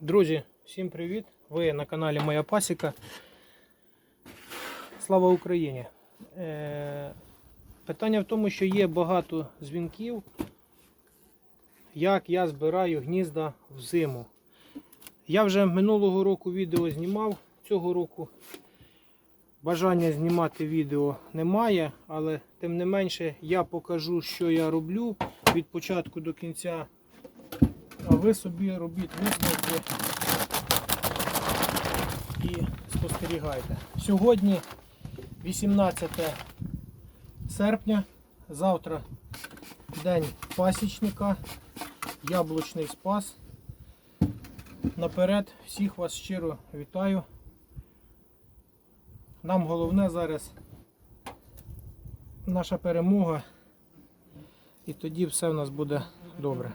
Друзі, всім привіт! Ви на каналі Моя Пасіка. Слава Україні! Е, питання в тому, що є багато дзвінків, як я збираю гнізда взиму. Я вже минулого року відео знімав, цього року бажання знімати відео немає, але тим не менше я покажу, що я роблю від початку до кінця. А ви собі робіть висновки і спостерігайте. Сьогодні 18 серпня, завтра день пасічника, яблучний спас. Наперед всіх вас щиро вітаю. Нам головне зараз наша перемога, і тоді все в нас буде добре.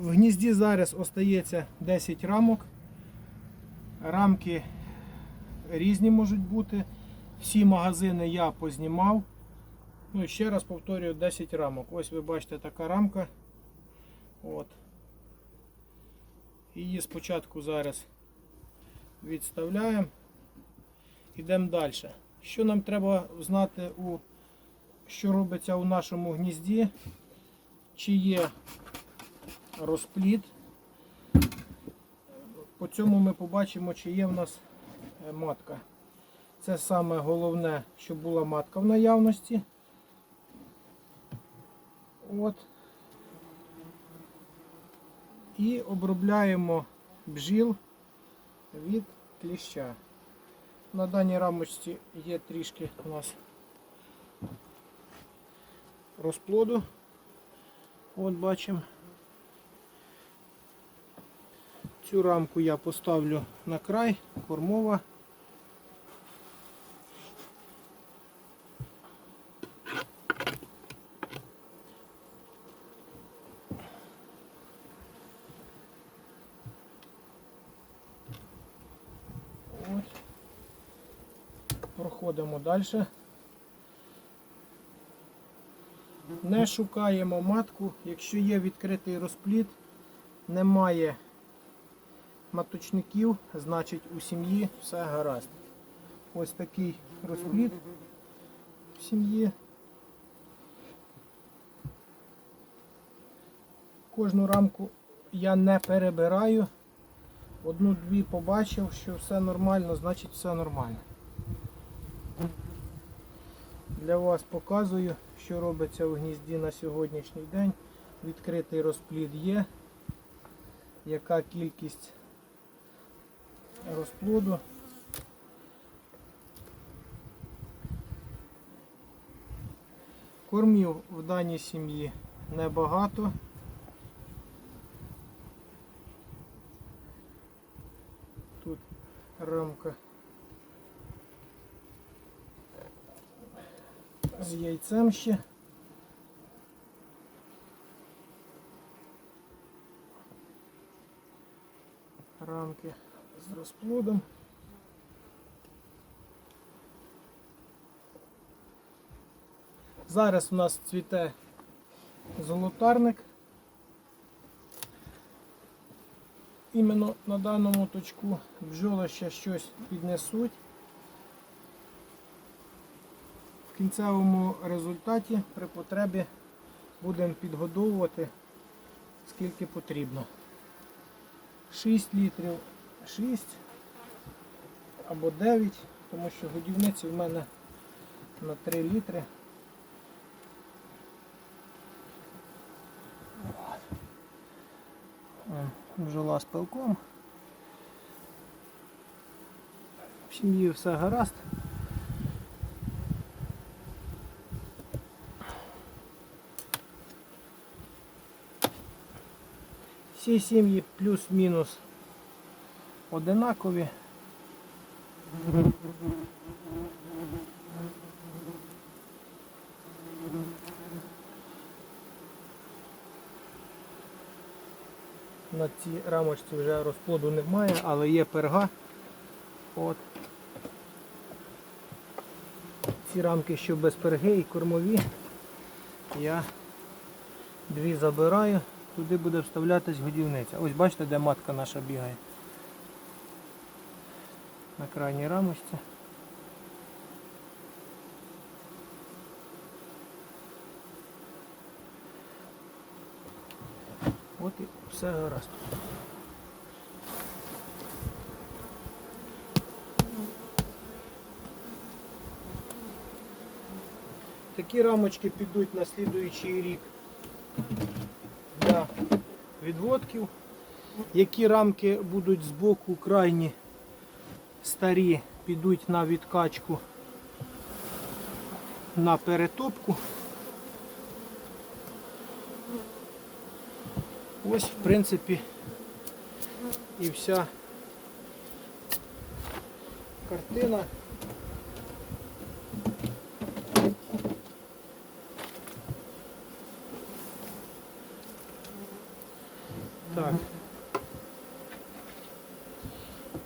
В гнізді зараз остається 10 рамок. Рамки різні можуть бути. Всі магазини я познімав. Ну і ще раз повторюю 10 рамок. Ось ви бачите така рамка. От. Її спочатку зараз відставляємо. Йдемо далі. Що нам треба знати, у, що робиться у нашому гнізді? Чи є розплід. По цьому ми побачимо, чи є в нас е, матка. Це саме головне, щоб була матка в наявності. От. І обробляємо бджіл від кліща. На даній рамочці є трішки у нас розплоду. От бачимо. Цю рамку я поставлю на край, кормова. От. Проходимо далі. Не шукаємо матку, якщо є відкритий розплід, немає маточників, значить у сім'ї все гаразд. Ось такий розплід в сім'ї. Кожну рамку я не перебираю. Одну-дві побачив, що все нормально, значить все нормально. Для вас показую, що робиться в гнізді на сьогоднішній день. Відкритий розплід є. Яка кількість розплоду. Кормів в даній сім'ї небагато. Тут рамка з яйцем ще. Рамки розплодом. Зараз у нас цвіте золотарник. Іменно на даному точку бджоли ще щось піднесуть. В кінцевому результаті при потребі будемо підгодовувати скільки потрібно. 6 літрів, 6 або 9, тому що годівниці в мене на 3 літри. Бджола з пилком. В сім'ї все гаразд. Всі сім'ї плюс-мінус одинакові. На цій рамочці вже розплоду немає, але є перга. От. Ці рамки, що без перги і кормові, я Дві забираю, туди буде вставлятись годівниця. Ось бачите, де матка наша бігає. На крайній рамочці. От і все гаразд. Такі рамочки підуть на слідуючий рік для відводків. Які рамки будуть з боку крайні старі, підуть на відкачку на перетопку. Ось, в принципі, і вся картина. Так.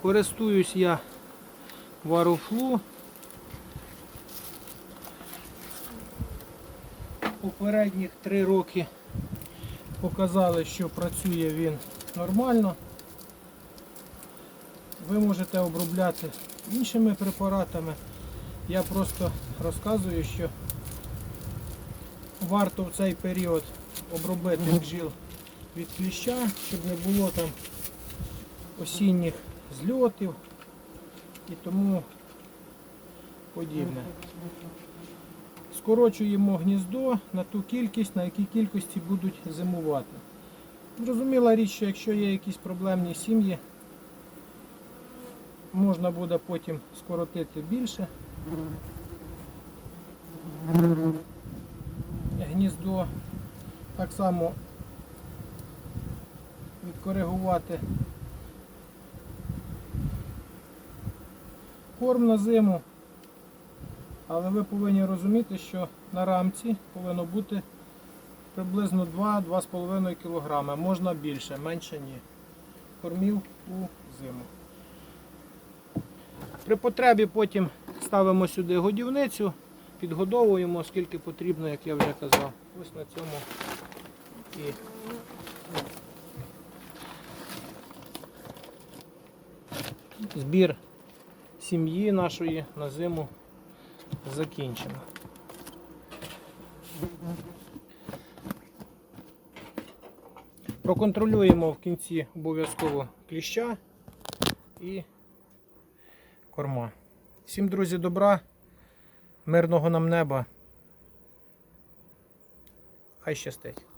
Користуюсь я варуфлу. Попередніх три роки показали, що працює він нормально. Ви можете обробляти іншими препаратами. Я просто розказую, що варто в цей період обробити бджіл від кліща, щоб не було там осінніх зльотів і тому подібне. Скорочуємо гніздо на ту кількість, на якій кількості будуть зимувати. Зрозуміла річ, що якщо є якісь проблемні сім'ї, можна буде потім скоротити більше гніздо. Так само відкоригувати корм на зиму. Але ви повинні розуміти, що на рамці повинно бути приблизно 2-2,5 кг. Можна більше, менше ні. Кормів у зиму. При потребі потім ставимо сюди годівницю, підгодовуємо скільки потрібно, як я вже казав. Ось на цьому і збір сім'ї нашої на зиму закінчено. Проконтролюємо в кінці обов'язково кліща і корма. Всім, друзі, добра, мирного нам неба. Хай щастить.